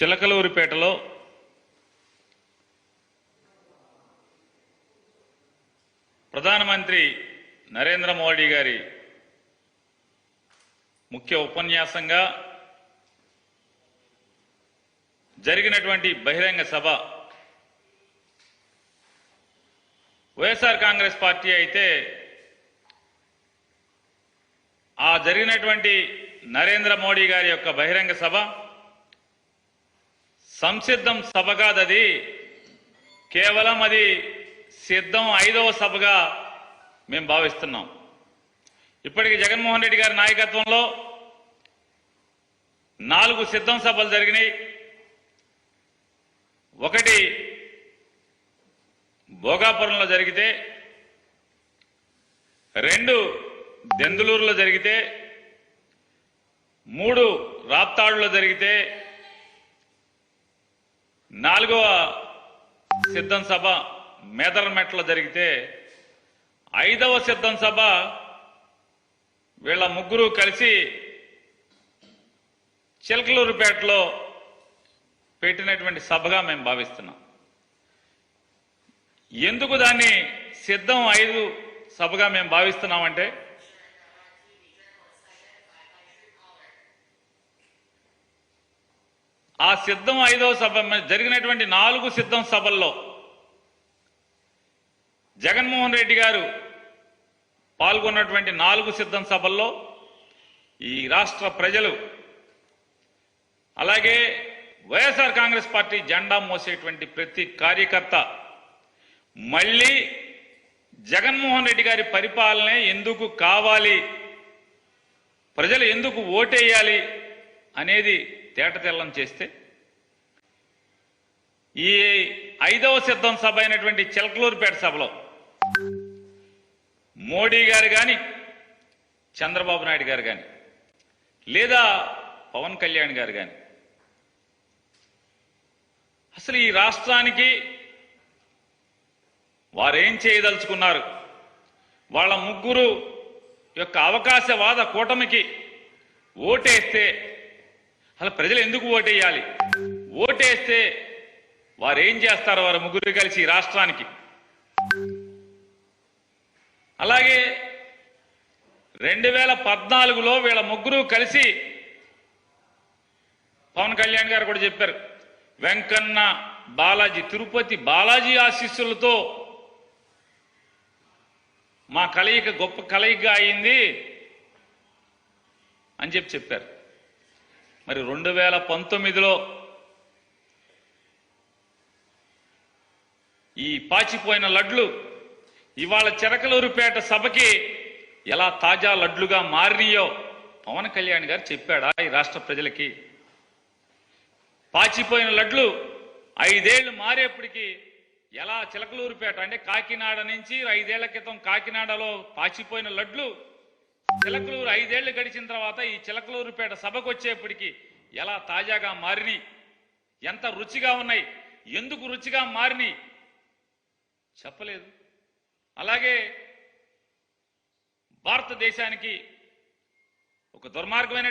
చిలకలూరిపేటలో ప్రధానమంత్రి నరేంద్ర మోడీ గారి ముఖ్య ఉపన్యాసంగా జరిగినటువంటి బహిరంగ సభ వైఎస్ఆర్ కాంగ్రెస్ పార్టీ అయితే ఆ జరిగినటువంటి నరేంద్ర మోడీ గారి యొక్క బహిరంగ సభ సంసిద్ధం సభ కాదది. కేవలం అది సిద్ధం ఐదవ సభగా మేము భావిస్తున్నాం. ఇప్పటికి జగన్మోహన్ రెడ్డి గారి నాయకత్వంలో నాలుగు సిద్ధం సభలు జరిగినాయి. ఒకటి భోగాపురంలో జరిగితే రెండు దెందులూరులో జరిగితే మూడు రాప్తాడులో జరిగితే నాలుగవ సిద్ధం సభ మేదరమెట్లో జరిగితే ఐదవ సిద్ధం సభ వీళ్ళ ముగ్గురు కలిసి చిలకలూరుపేటలో పెట్టినటువంటి సభగా మేము భావిస్తున్నాం. ఎందుకు దాన్ని సిద్ధం ఐదు సభగా మేము భావిస్తున్నామంటే ఆ సిద్ధం ఐదవ సభ జరిగినటువంటి నాలుగు సిద్ధం సభల్లో జగన్మోహన్ రెడ్డి గారు పాల్గొన్నటువంటి నాలుగు సిద్ధం సభల్లో ఈ రాష్ట్ర ప్రజలు అలాగే వైఎస్ఆర్ కాంగ్రెస్ పార్టీ జెండా మోసేటువంటి ప్రతి కార్యకర్త మళ్ళీ జగన్మోహన్ రెడ్డి గారి పరిపాలనే ఎందుకు కావాలి? ప్రజలు ఎందుకు ఓటేయాలి? అనేది తేటతెల్లం చేస్తే ఈ ఐదవ సిద్ధం సభ అయినటువంటి చిలకలూరుపేట సభలో మోడీ గారు కానీ చంద్రబాబు నాయుడు గారు కానీ లేదా పవన్ కళ్యాణ్ గారు కానీ అసలు ఈ రాష్ట్రానికి వారేం చేయదలుచుకున్నారు? వాళ్ళ ముగ్గురు యొక్క అవకాశవాద కూటమికి ఓటేస్తే అలా ప్రజలు ఎందుకు ఓటేయాలి? ఓటేస్తే వారు ఏం చేస్తారు వారు ముగ్గురు కలిసి రాష్ట్రానికి. అలాగే రెండు వేల పద్నాలుగులో వీళ్ళ ముగ్గురు కలిసి పవన్ కళ్యాణ్ గారు కూడా చెప్పారు వెంకన్న బాలాజీ తిరుపతి బాలాజీ ఆశీస్సులతో మా కలయిక గొప్ప కలయిక అయింది అని చెప్పి చెప్పారు. మరి రెండు వేల పంతొమ్మిదిలో ఈ పాచిపోయిన లడ్లు ఇవాళ చెరకలూరుపేట సభకి ఎలా తాజా లడ్లుగా మారినాయో పవన్ కళ్యాణ్ గారు చెప్పాడా ఈ రాష్ట్ర ప్రజలకి? పాచిపోయిన లడ్లు ఐదేళ్ళు మారేప్పటికి ఎలా చిలకలూరుపేట అంటే కాకినాడ నుంచి ఐదేళ్ళ క్రితం కాకినాడలో పాచిపోయిన లడ్లు చిలకలూరు ఐదేళ్ళు గడిచిన తర్వాత ఈ చిలకలూరుపేట సభకు వచ్చేప్పటికి ఎలా తాజాగా మారిని? ఎంత రుచిగా ఉన్నాయి? ఎందుకు రుచిగా మారిని? చెప్పలేదు. అలాగే భారతదేశానికి ఒక దుర్మార్గమైన